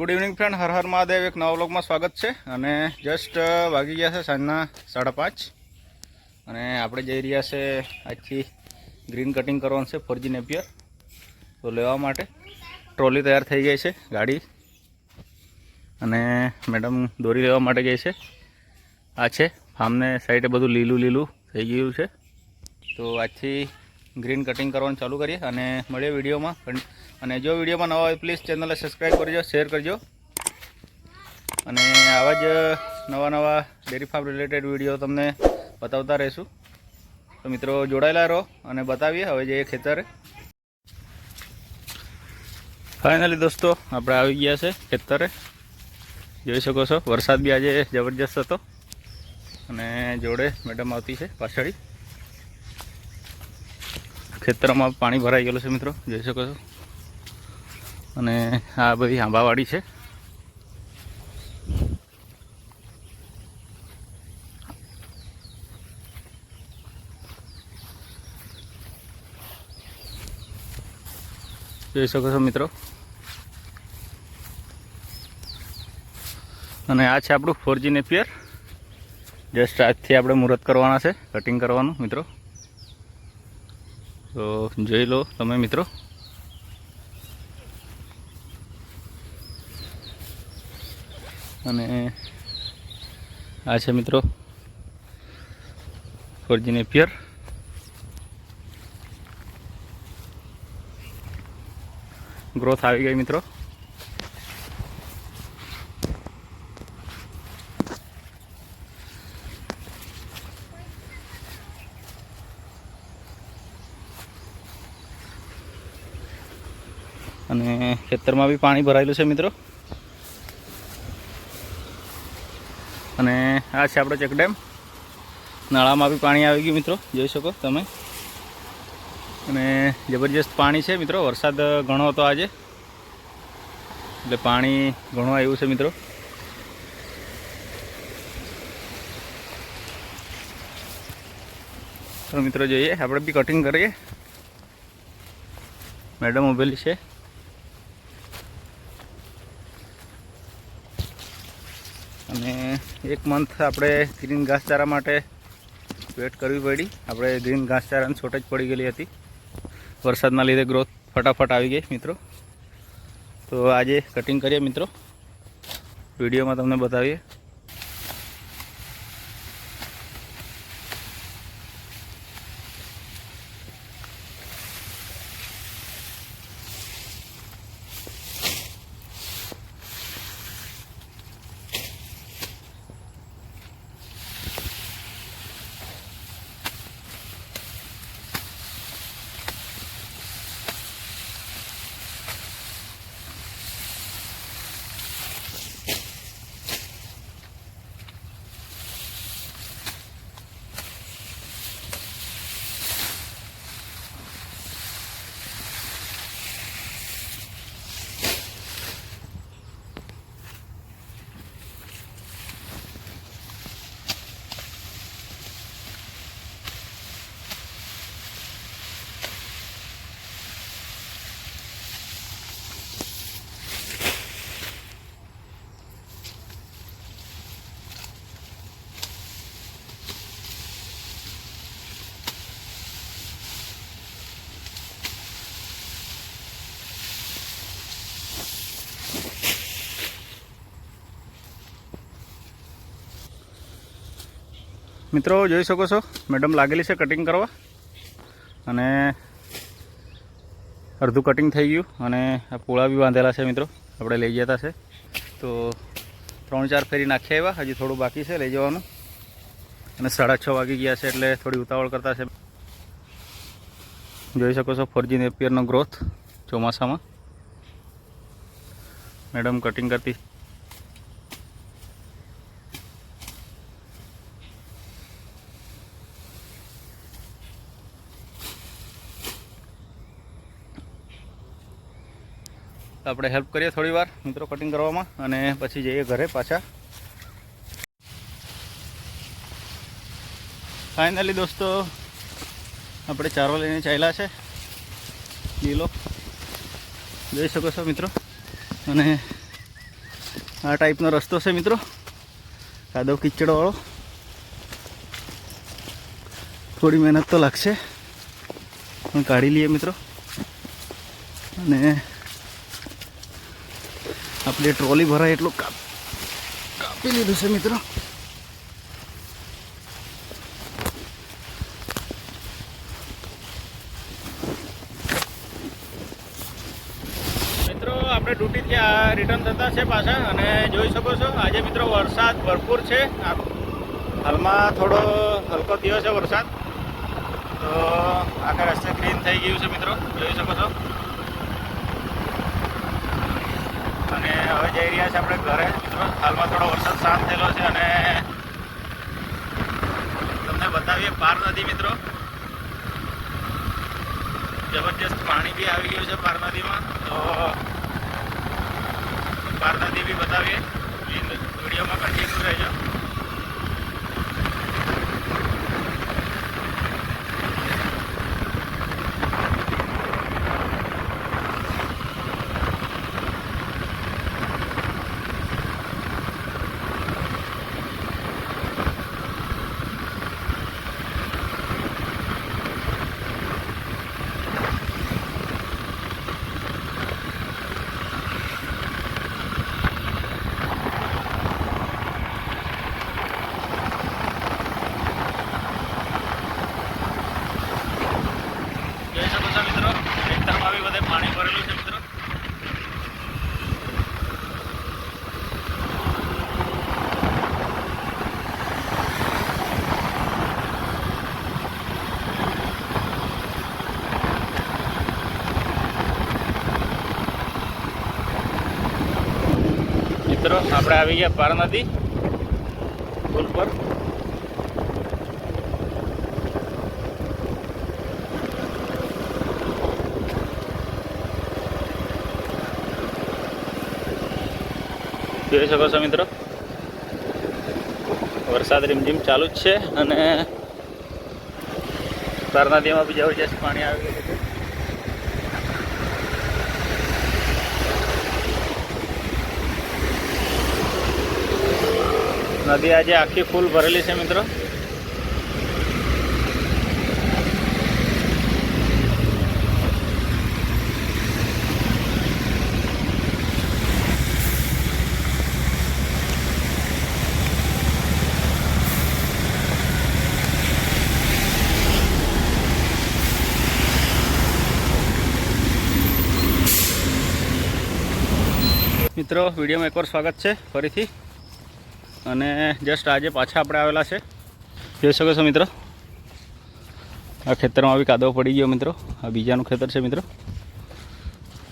Good evening friend Har Har Mahadev. એક નવા વ્લોગમાં સ્વાગત છે. અને જસ્ટ વાગી ગયા છે સાંજના સાડા પાંચ. અને આપણે જઈ રહ્યા છે આજથી ગ્રીન કટિંગ કરવાનું છે ફોરજી નેપિયર તો લેવા માટે ટ્રોલી તૈયાર થઈ ગઈ છે, ગાડી. અને મેડમ દોરી લેવા માટે ગઈ છે. આ છે ફાર્મને સાઈડે બધું લીલું લીલું થઈ ગયું છે. તો આજથી ગ્રીન કટિંગ કરવાનું ચાલુ કરીએ. અને મળીએ વિડીયોમાં અને જો વિડીયોમાં નવા હોય પ્લીઝ ચેનલને સબસ્ક્રાઈબ કરજો શેર કરજો. અને આવા જ નવા નવા ડેરી ફાર્મ રિલેટેડ વીડિયો તમને બતાવતા રહીશું. તો મિત્રો, જોડાયેલા રહો અને બતાવીએ, હવે જઈએ ખેતરે. ફાઇનલી દોસ્તો, આપણે આવી ગયા છે ખેતરે. જોઈ શકો છો, વરસાદ બી આજે જબરજસ્ત હતો. અને જોડે મેડમ આવતી છે પાછળી. ખેતરમાં પાણી ભરાઈ ગયેલું છે મિત્રો, જોઈ શકો છો. અને આ બધી આંબાવાડી છે. જોઈ શકો છો મિત્રો. અને આ છે આપણું ફોરજી નેપિયર જસ્ટ આજથી આપણે મુહૂર્ત કરવાના છે કટિંગ કરવાનું, મિત્રો. તો જોઈ લો તમે, મિત્રો. અને આ છે મિત્રો ફોરજી નેપિયર ગ્રોથ આવી ગઈ મિત્રો. અને ખેતરમાં બી પાણી ભરાયેલું છે મિત્રો. અને આ છે આપણો ચેકડેમ નાળામાં બી પાણી આવી ગયું મિત્રો, જોઈ શકો તમે. અને જબરજસ્ત પાણી છે મિત્રો, વરસાદ ઘણો હતો આજે. એટલે પાણી ઘણું આવ્યું છે મિત્રો. મિત્રો જોઈએ, આપણે બી કટિંગ કરીએ. મેડમ ઉભેલી છે અને એક મંથ આપણે ગ્રીન ઘાસચારા માટે વેટ કરવી પડી. આપણે ગ્રીન ઘાસચારાની જ પડી ગયેલી હતી. વરસાદના લીધે ગ્રોથ ફટાફટ આવી ગઈ મિત્રો. તો આજે કટિંગ કરીએ મિત્રો. વિડીયોમાં તમને બતાવીએ. મિત્રો, જોઈ શકો છો, મેડમ લાગેલી છે કટિંગ કરવા. અને અડધું કટિંગ થઈ ગયું અને આ પોળા બી બાંધેલા છે મિત્રો, આપણે લઈ જતા છે. તો ત્રણ ચાર ફેરી નાખી આવ્યા, હજી થોડું બાકી છે, લઈ જવાનું. અને સાડા છ વાગી ગયા છે, એટલે થોડી ઉતાવળ કરતા છે. જોઈ શકો છો ફોરજી નેપિયરનો ગ્રોથ ચોમાસામાં. મેડમ કટિંગ કરતી આપણે હેલ્પ કરીએ થોડી વાર, મિત્રો કટિંગ કરવામાં અને પછી જઈએ ઘરે પાછા. ફાઇનલી દોસ્તો, આપણે ચારવા લઈને ચાલ્યા છે. લીલો. જોઈ શકો છો મિત્રો. અને આ ટાઈપનો રસ્તો છે મિત્રો. કાદવ કિચડવાળો થોડી મહેનત તો લાગશે. પણ કાઢી લઈએ મિત્રો. અને આપણે ટ્રોલી ભરાય એટલું કાપ કાપી લીધું છે મિત્રો. મિત્રો, આપણે ડ્યુટીથી ત્યાં રિટર્ન થતા છે પાછા અને જોઈ શકો છો, આજે મિત્રો વરસાદ ભરપૂર છે. હાલમાં થોડો હલકો થયો છે વરસાદ. તો આખા રસ્તે ગ્રીન થઈ ગયું છે મિત્રો, જોઈ શકો છો અને હવે જઈ રહ્યા છે આપણે ઘરે. હાલમાં થોડો વરસાદ શાંત થયેલો છે અને તમને બતાવીએ પાર નદી, મિત્રો. જબરજસ્ત પાણી બી આવી ગયું છે પાર નદીમાં. તો પાર નદી બી બતાવીએ. વિડીયોમાં કન્ટિન્યુ રહેજો જોઈ શકો છો મિત્રો ખેતરમાં બી બધે પાણી ભરેલું છે મિત્રો મિત્રો, આપણે આવી ગયા પાર નદી પુલ પર. જોઈ શકો છો મિત્રો, વરસાદ રીમઝીમ ચાલુ જ છે અને તાર નદીમાં બી જબરજસ્ત પાણી આવી ગયું છે. નદી આજે આખી ફૂલ ભરેલી છે મિત્રો મિત્રો વિડીયોમાં એકવાર સ્વાગત છે ફરીથી અને જસ્ટ આજે પાછા આપણે આવેલા છે. જોઈ શકો છો મિત્રો? આ ખેતરમાં બી કાદવ પડી ગયો મિત્રો. આ બીજાનું ખેતર છે મિત્રો.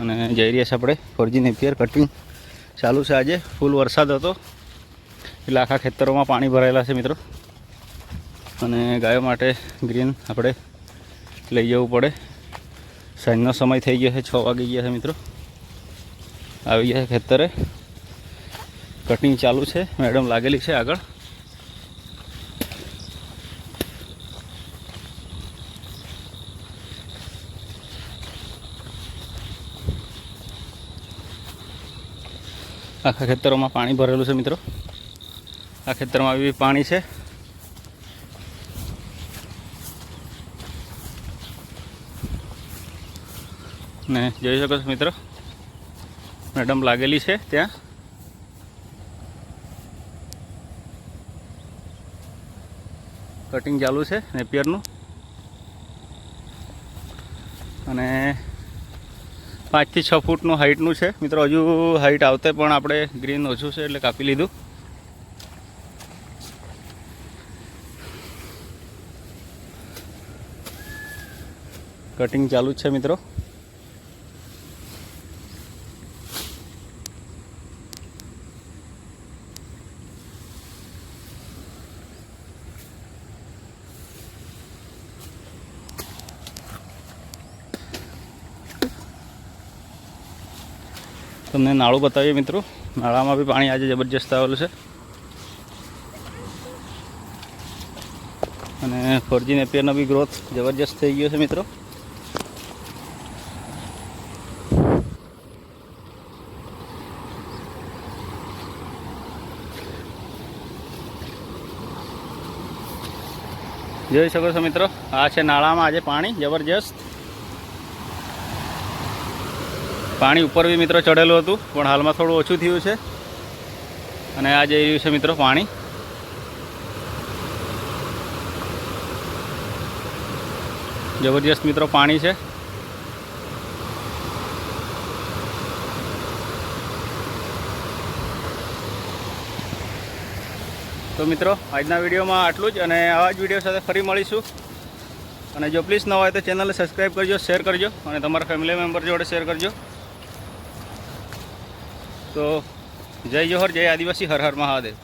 અને જઈ રહ્યા છે આપણે ફોરજી નેપિયર કટિંગ ચાલુ છે આજે. ફૂલ વરસાદ હતો. એટલે આખા ખેતરોમાં પાણી ભરાયેલા છે મિત્રો. અને ગાયો માટે ગ્રીન આપણે લઈ જવું પડે. સાંજનો સમય થઈ ગયો છે, છ વાગી ગયા છે મિત્રો. આવી ગયા છે ખેતરે. કટિંગ ચાલુ છે. મેડમ લાગેલી છે આગળ. આખા ખેતરોમાં પાણી ભરેલું છે મિત્રો. આ ખેતરમાં બી પાણી છે. ને જોઈ શકો છો મિત્રો. મેડમ લાગેલી છે ત્યાં. કટિંગ ચાલુ છે નેપિયરનું અને પાંચથી છ ફૂટનું હાઇટનું છે. મિત્રો, હજુ હાઇટ આવતે પણ આપણે ગ્રીન ઓછું છે, એટલે કાપી લીધું. કટિંગ ચાલુ જ છે, મિત્રો. તમને નાળું બતાવીએ મિત્રો. નાળામાં બી પાણી આજે જબરજસ્ત આવેલું છે. અને ફોરજી નેપિયરનો બી ગ્રોથ જબરજસ્ત થઈ ગયો છે મિત્રો. જોઈ શકો છો મિત્રો, આ છે નાળામાં આજે પાણી જબરજસ્ત. પાણી ઉપર બી મિત્રો ચડેલું હતું, પણ હાલમાં થોડું ઓછું થયું છે. અને આ જઈ રહ્યું છે મિત્રો પાણી. જબરજસ્ત મિત્રો પાણી છે. તો મિત્રો, આજના વિડીયોમાં આટલું જ, અને આવા જ વીડિયો સાથે ફરી મળીશું. અને જો પ્લીઝ ન હોય તો ચેનલને સબસ્ક્રાઈબ કરજો, શેર કરજો, અને તમારા ફેમિલી મેમ્બર જોડે શેર કરજો. તો જય જોહર જય આદિવાસી હર હર મહાદેવ.